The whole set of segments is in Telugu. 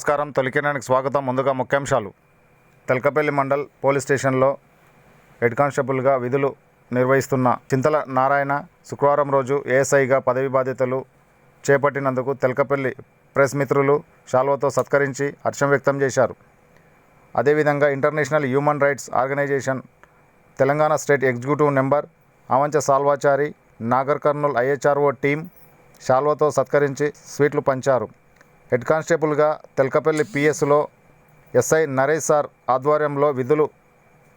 నమస్కారం. తొలికిరణానికి స్వాగతం. ముందుగా ముఖ్యాంశాలు. తెలకపల్లి మండల్ పోలీస్ స్టేషన్లో హెడ్ కానిస్టేబుల్గా విధులు నిర్వహిస్తున్న చింతల నారాయణ శుక్రవారం రోజు ఏఎస్ఐగా పదవి బాధ్యతలు చేపట్టినందుకు తెలకపల్లి ప్రెస్ మిత్రులు శాల్వతో సత్కరించి హర్షం వ్యక్తం చేశారు. అదేవిధంగా international human rights organisation Telangana state executive number Avancha Salvachari Nagar Kurnool IHRO team శాల్వతో సత్కరించి స్వీట్లు పంచారు. హెడ్ కానిస్టేబుల్గా తెల్కపల్లి పిఎస్లో ఎస్ఐ నరేష్ సార్ ఆధ్వర్యంలో విధులు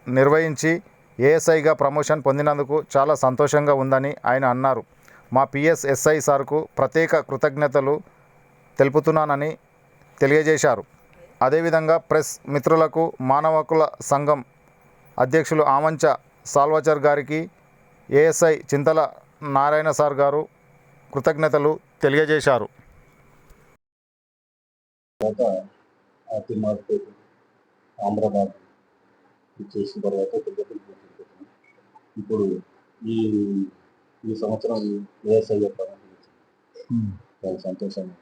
నిర్వహించి ఏఎస్ఐగా ప్రమోషన్ పొందినందుకు చాలా సంతోషంగా ఉందని ఆయన అన్నారు. మా పిఎస్ ఎస్ఐ సార్కు ప్రత్యేక కృతజ్ఞతలు తెలుపుతున్నానని తెలియజేశారు. అదేవిధంగా ప్రెస్ మిత్రులకు మానవ హక్కుల సంఘం అధ్యక్షులు ఆమంచ సాల్వచర్ గారికి ఏఎస్ఐ చింతల నారాయణ సార్ గారు కృతజ్ఞతలు తెలియజేశారు. తర్వాత ఆ తిమ్మాడిపేట ఆంధ్రాబాద్ చేసిన తర్వాత ఇప్పుడు ఈ ఈ సంవత్సరం ఏఎస్ఐ చాలా సంతోషంగా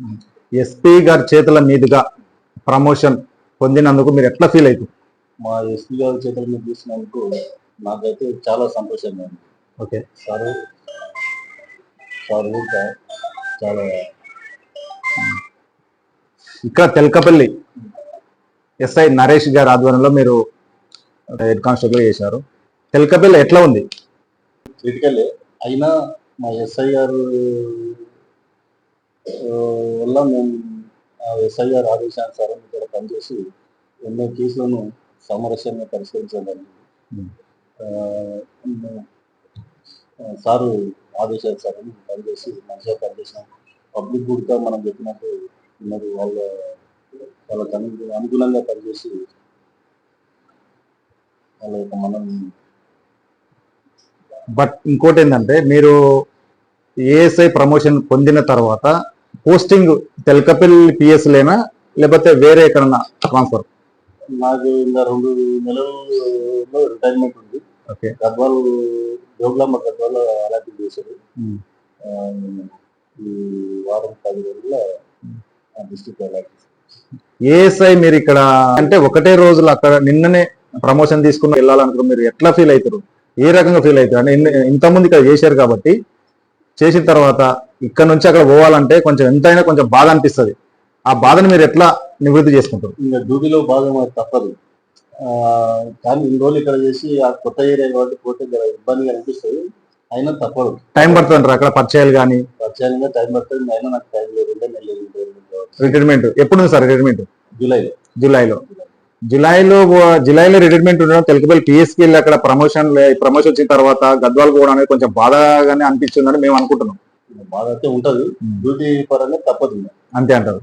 ఉంది. ఎస్పీ గారి చేతుల మీదుగా ప్రమోషన్ పొందినందుకు మీరు ఎట్లా ఫీల్ అవుతుంది మా ఎస్పీ గారి చేతుల మీద చూసినందుకు నాకైతే చాలా సంతోషంగా ఉంది. ఓకే. సార్ సార్ కూడా చాలా ఇక్కడ తెలకపల్లి ఎస్ఐ నరేష్ గారి ఆధ్వర్యంలో మీరు హెడ్ కానిస్టేబుల్ చేశారు. తెలకపల్లి ఎట్లా ఉంది? క్రిటికలే అయినా మా ఎస్ఐ గారు వల్ల మేము ఎస్ఐ గారు ఆదేశానుసారం ఇక్కడ పనిచేసి ఎన్నో కేసులను సామరస్యంగా పరిష్కరించగలిగింది Hmm. ఆ, మేము, ఆ, సారు ఆదేశానుసారం పనిచేసి మంచిగా పనిచేసినాం. పబ్లిక్ కూడా మనం చెప్పినట్టు మరి వాళ్ళ వాళ్ళకి అను అనుగుణంగా పనిచేసి వాళ్ళ యొక్క మనం బట్ ఇంకోటి ఏంటంటే మీరు ఏఎస్ఐ ప్రమోషన్ పొందిన తర్వాత పోస్టింగ్ తెలకపల్లి పిఎస్ లేనా లేకపోతే వేరే ఎక్కడన్నా ట్రాన్స్ఫర్? నాకు ఇంకా రెండు నెలల్లో రిటైర్మెంట్ ఉంది. ఓకే. గద్వాల్ జోగులాంబ గద్వాల్ అలాంటి చేశారు. ఈ వారం పది రోజుల ఏఎస్ఐ మీరు ఇక్కడ అంటే ఒకటే రోజులు అక్కడ నిన్ననే ప్రమోషన్ తీసుకుని వెళ్ళాలనుకున్న మీరు ఎట్లా ఫీల్ అవుతారు? ఏ రకంగా ఫీల్ అవుతారు? అంటే ఇన్ని- ఇంతకుముందు ఇక్కడ చేశారు కాబట్టి చేసిన తర్వాత ఇక్కడ నుంచి అక్కడ పోవాలంటే కొంచెం ఎంతైనా కొంచెం బాధ అనిపిస్తుంది. ఆ బాధను మీరు ఎట్లా నివృత్తి చేసుకుంటారు? ఇంకా డ్యూటీలో భాగం తప్పదు. కానీ ఇన్ని రోజులు ఇక్కడ చేసి ఆ కొత్త ఏరియా కాబట్టి పోతే ఇబ్బందిగా అనిపిస్తుంది. అయినా తప్పదు. టైం పడుతుంది అక్కడ పరిచయాలు కానీ పరిచయంగా టైం పడుతుంది అయినా నాకు టైం లేదు రిటైర్మెంట్ ఎప్పుడు సార్ రిటైర్మెంట్ జూలైలో. జూలైలో. జూలైలో జూలైలో రిటైర్మెంట్ ఉండడం తెలుగుపల్లి పిఎస్కి వెళ్ళి అక్కడ ప్రమోషన్ ప్రమోషన్ వచ్చిన తర్వాత గద్వాల్ పోవడం అనేది కొంచెం బాధగానే అనిపిస్తుందని మేము అనుకుంటున్నాం. బాధ అయితే ఉంటది. డ్యూటీ పరంగా తప్పదు. అంతే అంటారు.